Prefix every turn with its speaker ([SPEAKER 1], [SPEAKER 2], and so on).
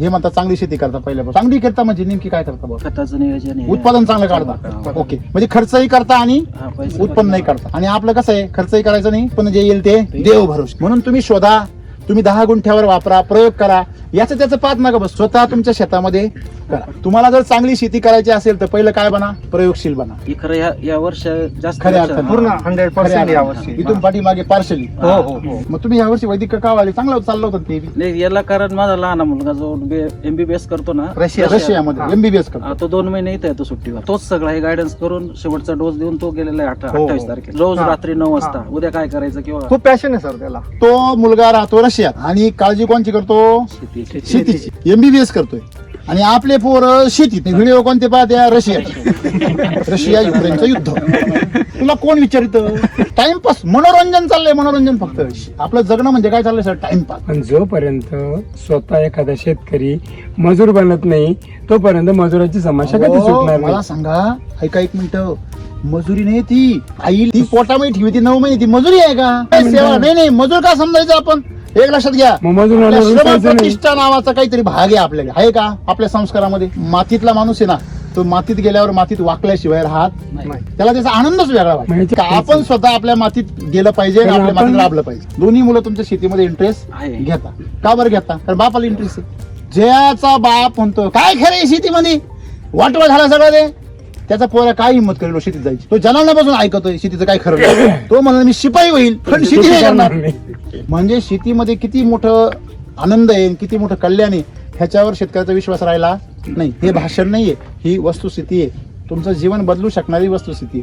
[SPEAKER 1] हे म्हणतात चांगली शेती करता पहिल्यापासून. चांगली करता म्हणजे नेमकी काय करता बघ
[SPEAKER 2] खताचं नियोजन
[SPEAKER 1] उत्पादन चांगलं काढता. ओके. म्हणजे खर्चही करता आणि
[SPEAKER 2] हा, पैसे
[SPEAKER 1] उत्पन्न नाही करता. आणि आपलं कसं आहे? खर्चही करायचं नाही पण जे येईल ते देव भरोसे म्हणून तुम्ही शोधा. तुम्ही दहा गुंठ्यावर वापरा प्रयोग करा. याचं त्याचं पाच नका बस. स्वतः तुमच्या शेतामध्ये करा. तुम्हाला जर चांगली शेती करायची असेल तर पहिलं काय बना? प्रयोगशील बना.
[SPEAKER 2] हे खरं या या वर्ष जास्त
[SPEAKER 1] खऱ्या
[SPEAKER 2] लक्षात-
[SPEAKER 1] अर्थाने.
[SPEAKER 3] पूर्ण हंड्रेड
[SPEAKER 1] खऱ्या
[SPEAKER 3] पर्सेंट
[SPEAKER 1] अर्थाने.
[SPEAKER 3] यावर्षी
[SPEAKER 1] इथून पाठीमागे पार्शली
[SPEAKER 3] हो हो हो.
[SPEAKER 1] मग तुम्ही यावर्षी वैदिक का वाले चांगलं चाललं होतं ते बी.
[SPEAKER 2] नाही याला कारण माझा लहान मुलगा जो एमबीबीएस करतो ना
[SPEAKER 3] रशिया
[SPEAKER 1] रशियामध्ये.
[SPEAKER 3] हा.
[SPEAKER 1] एमबीबीएस
[SPEAKER 2] हा,
[SPEAKER 1] करतो.
[SPEAKER 2] तो दोन महिने इथे येतो सुट्टीवर. तोच सगळा हे गायडन्स करून शेवटचा डोस देऊन तो गेलेला आहे अठरा
[SPEAKER 3] हो, हो.
[SPEAKER 2] अठ्ठावीस तारखेला. रोज
[SPEAKER 3] हा.
[SPEAKER 2] रात्री नऊ वाजता.
[SPEAKER 3] हा.
[SPEAKER 2] उद्या काय करायचं किंवा
[SPEAKER 3] खूप पॅशन आहे सर त्याला.
[SPEAKER 1] तो मुलगा राहतो रशियात आणि काळजी कोणची करतो?
[SPEAKER 2] शेती
[SPEAKER 1] शेतीची. एमबीबीएस करतोय. आणि आपले पोर शेतीत व्हिडिओ कोणते पाहते? रशिया. रशिया युक्रेनचं युद्ध. तुला कोण विचारित? टाइमपास मनोरंजन चाललंय. मनोरंजन फक्त. आपलं जगणं म्हणजे काय चाललंय सर? टाइमपास
[SPEAKER 4] पण जोपर्यंत स्वतः एखादा शेतकरी मजूर बनत नाही तोपर्यंत मजुराची समस्या कधी सुटणार
[SPEAKER 1] मला सांगा. ऐका एक मिनिट. मजुरी नाही ती. आई ती पोटामध्ये ठेवी ती नऊ महिने ती मजुरी आहे का? सेवा नाही नाही. मजूर का समजायचं आपण? एक लक्षात घ्या.
[SPEAKER 4] मग
[SPEAKER 1] आपल्या श्रम
[SPEAKER 4] नाही.
[SPEAKER 1] प्रतिष्ठा नावाचा काहीतरी भाग आहे आपल्याला. आहे का? आपल्या संस्कारामध्ये. मातीतला माणूस आहे ना तो मातीत गेल्यावर मातीत वाकल्याशिवाय राहत
[SPEAKER 3] नाही.
[SPEAKER 1] त्याला त्याचा आनंदच वेगळा वाटतो.
[SPEAKER 4] म्हणजे
[SPEAKER 1] का आपण स्वतः आपल्या मातीत गेलं पाहिजे आणि आपल्या
[SPEAKER 4] आपण-
[SPEAKER 1] मातीत राबलं पाहिजे? दोन्ही मुलं तुमच्या शेतीमध्ये इंटरेस्ट
[SPEAKER 2] आहे.
[SPEAKER 1] घेता. का बरं घेता? कारण बापाला इंटरेस्ट आहे. जयाचा बाप म्हणतो काय खरं आहे शेतीमध्ये? वाटवा झाला सगळं ते त्याचा पोरा काय हिंमत करेल हो शेतीत जायची? तो जनावरांपासून ऐकतोय शेतीचं काय खरं नाही. तो म्हणा मी शिपाई होईल पण शेती नाही करणार. म्हणजे शेतीमध्ये किती मोठं आनंद आहे किती मोठं कल्याण आहे ह्याच्यावर शेतकऱ्याचा विश्वास राहिला नाही. हे भाषण नाहीये ही वस्तुस्थिती आहे. तुमचं जीवन बदलू शकणारी वस्तुस्थिती